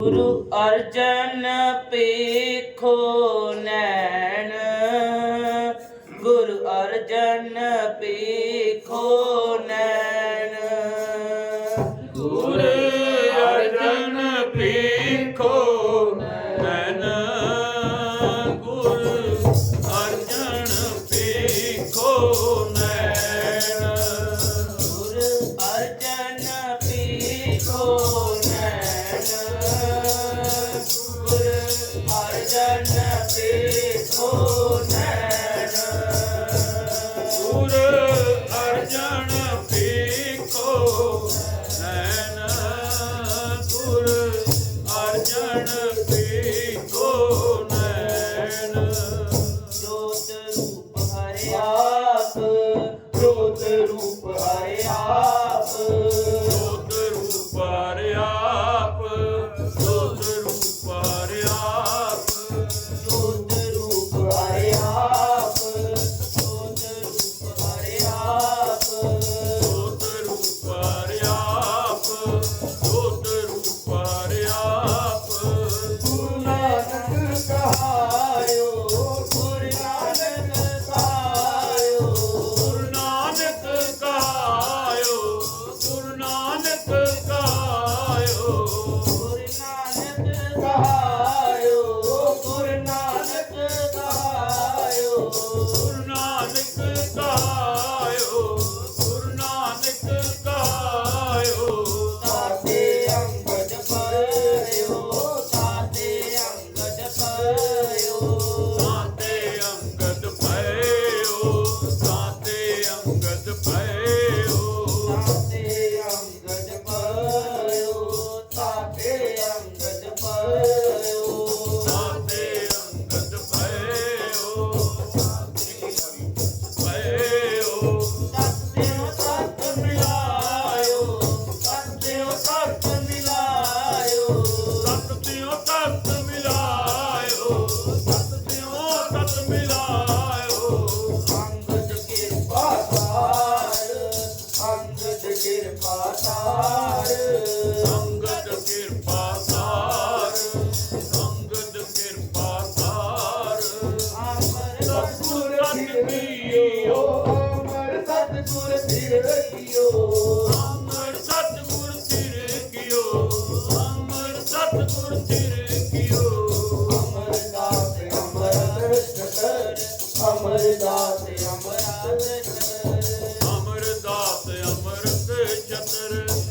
ਗੁਰੂ ਅਰਜਨ ਪੇਖੋ ਨੈਣ। ਗੁਰੂ ਅਰਜਨ ਪੇਖੋ ਨੈਣ। ਗੁਰ ਅਰਜਨ ਪੇਖੋ ਨੈਣ। ਗੁਰ ਅਰਜਨ ਪੇਖੋ ਨੈਣ। ਗੁਰ ਅਰਜਨ Oh, ਸੰਗਤ ਕਿਰਪਾ ਸਾਰ ਸੰਗਤ ਕਿਰਪਾ ਸਾਰ ਸੰਗਤ ਕਿਰਪਾ ਸਾਰ ਅਮਰ ਸਤਿਗੁਰ ਸਿਰ ਰਖਿਓ ਅਮਰ ਸਤਿਗੁਰ ਸਿਰ ਰਖਿਓ ਅਮਰ ਸਤਿਗੁਰ ਸਿਰ ਰਖਿਓ ਅਮਰ ਸਤਿਗੁਰ ਸਿਰ ਰਖਿਓ ਅਮਰ ਦਾਤ ਅਮਰ ਦਰਸ਼ਨ ਅਮਰ ਦਾਤ ਅਮਰ ਦਰਸ਼ਨ Bye.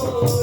Oh.